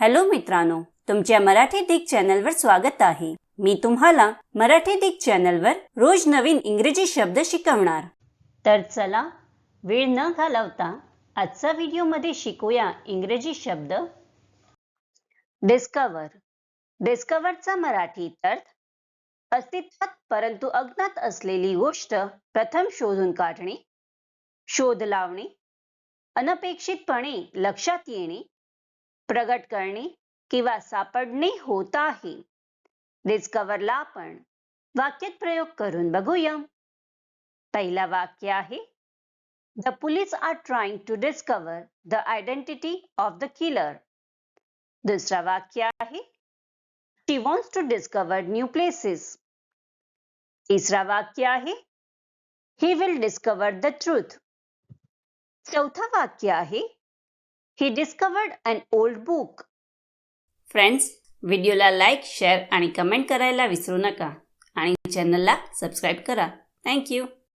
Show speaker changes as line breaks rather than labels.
Hello मित्रांनो तुमच्या मराठी दिग चॅनलवर स्वागत आहे. मी तुम्हाला मराठी दिग चॅनलवर रोज नवीन इंग्रजी शब्द शिकवणार. तर चला वेळ न घालवता आजचा व्हिडिओमध्ये शिकूया इंग्रजी शब्द. डिस्कवर डिस्कवरचा मराठी अर्थ अस्तित्वात परंतु अज्ञात असलेली गोष्ट प्रथम शोधून काढणे शोध लावणे अनपेक्षितपणे लक्षात येणे प्रगट करणे किंवा सापडणे होत आहे. डिस्कवरला आपण वाक्यात प्रयोग करून बघूया. पहिला वाक्य आहे the police are trying to discover the identity of the killer दुसरा वाक्य आहे she wants to discover new places तिसरा वाक्य आहे he will discover the truth चौथा वाक्य आहे he discovered an old book friends व्हिडिओला लाईक शेअर आणि कमेंट करायला विसरू नका. आणि चॅनलला सबस्क्राईब करा. थँक्यू